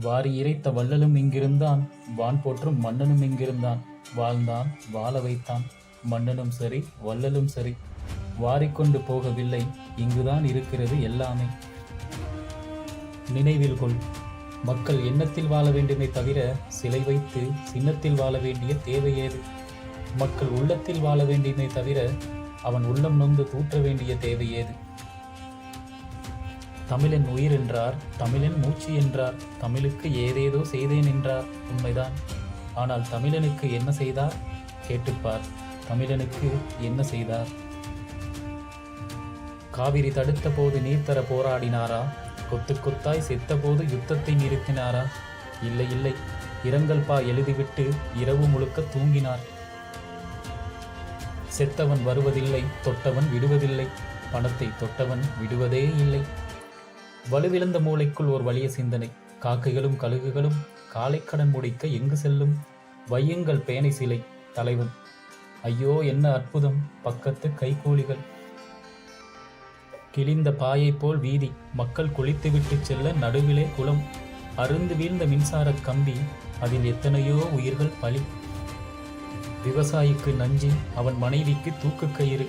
வாரி இறைத்த வள்ளலும் இங்கிருந்தான். வான் போற்றும் மன்னனும் இங்கிருந்தான். வாழ்ந்தான் வாழ வைத்தான். மன்னனும் சரி வள்ளலும் சரி. வாரிக்கொண்டு போகவில்லை. இங்குதான் இருக்கிறது எல்லாமே. நினைவில் கொள். மக்கள் எண்ணத்தில் வாழ வேண்டுமே தவிர சிலை வைத்து சின்னத்தில் வாழ வேண்டிய தேவை ஏது? மக்கள் உள்ளத்தில் வாழ வேண்டுமே தவிர அவன் உள்ளம் நொந்து தூற்ற வேண்டிய தேவை ஏது? தமிழன் உயிர் என்றார் தமிழன் மூச்சு என்றார் தமிழுக்கு ஏதேதோ செய்தேன் என்றார். உண்மைதான். ஆனால் தமிழனுக்கு என்ன செய்தார்? கேட்டுப்பார். தமிழனுக்கு என்ன செய்தார்? காவிரி தடுத்த போது நீர் போராடினாரா? கொத்து கொத்தாய் செத்த போது யுத்தத்தை நிறுத்தினாரா? இல்லை இல்லை. இரங்கல் பா எழுதிவிட்டு இரவு முழுக்க தூங்கினார். செத்தவன் வருவதில்லை தொட்டவன் விடுவதில்லை. பணத்தை தொட்டவன் விடுவதே இல்லை. வலுவிழந்த மூளைக்குள் ஒரு வலிய சிந்தனை. காக்கைகளும் கழுகுகளும் காலைக்கடன் முடிக்க எங்கு செல்லும்? வையுங்கள் பேனை சிலை தலைவன். ஐயோ என்ன அற்புதம்! பக்கத்து கைகூலிகள். கிழிந்த பாயைப் போல் வீதி. மக்கள் குளித்துவிட்டு செல்ல நடுவிலே குளம். அருந்து வீழ்ந்த மின்சார கம்பி. அதில் எத்தனையோ உயிர்கள் பலி. விவசாயிக்கு நஞ்சு அவன் மனைவிக்கு தூக்கு கயிறு.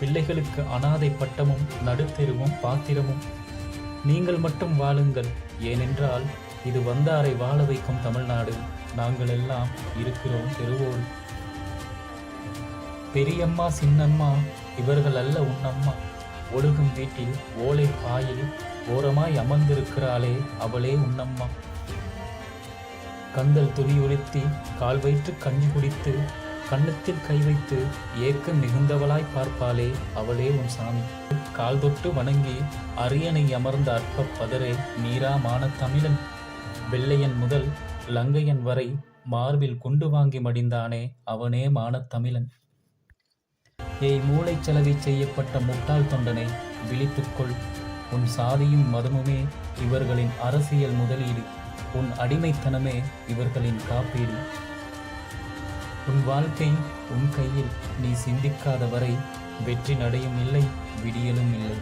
பிள்ளைகளுக்கு அனாதை பட்டமும் நடுத்தெருவும் பாத்திரமும். நீங்கள் மட்டும் வாழுங்கள். ஏனென்றால் இது வந்தாரை வாழ வைக்கும் தமிழ்நாடு. நாங்கள் எல்லாம் இருக்கிறோம் பெறுவோம் பெரியம்மா சின்னம்மா இவர்கள் அல்ல உன்னம்மா. ஒழுகும் வீட்டில் ஓலை பாயில் ஓரமாய் அமர்ந்திருக்கிறாளே அவளே உன்னம்மா. கந்தல் துணி கால் வயிற்று கஞ்சி குடித்து கண்ணத்தில் கை வைத்து ஏக்கம் மிகுந்தவளாய் பார்ப்பாளே அவளே உன் சாமி. கால் தொட்டு வணங்கி அரியணை அமர்ந்த அற்ப பதரே நீராமான தமிழன். வெள்ளையன் முதல் லங்கையன் வரை மார்பில் குண்டு வாங்கி மடிந்தானே அவனே மானத் தமிழன். ஏய் செலவை செய்யப்பட்ட முட்டாள் தொண்டனை விழித்துக்கொள். உன் சாதியும் மதமுமே இவர்களின் அரசியல் முதலீடு. உன் அடிமைத்தனமே இவர்களின் காப்பீடு. உன் வாழ்க்கை உன் கையில் நீ சிந்திக்காத வரை வெற்றி நடையும் இல்லை விடியலும் இல்லை.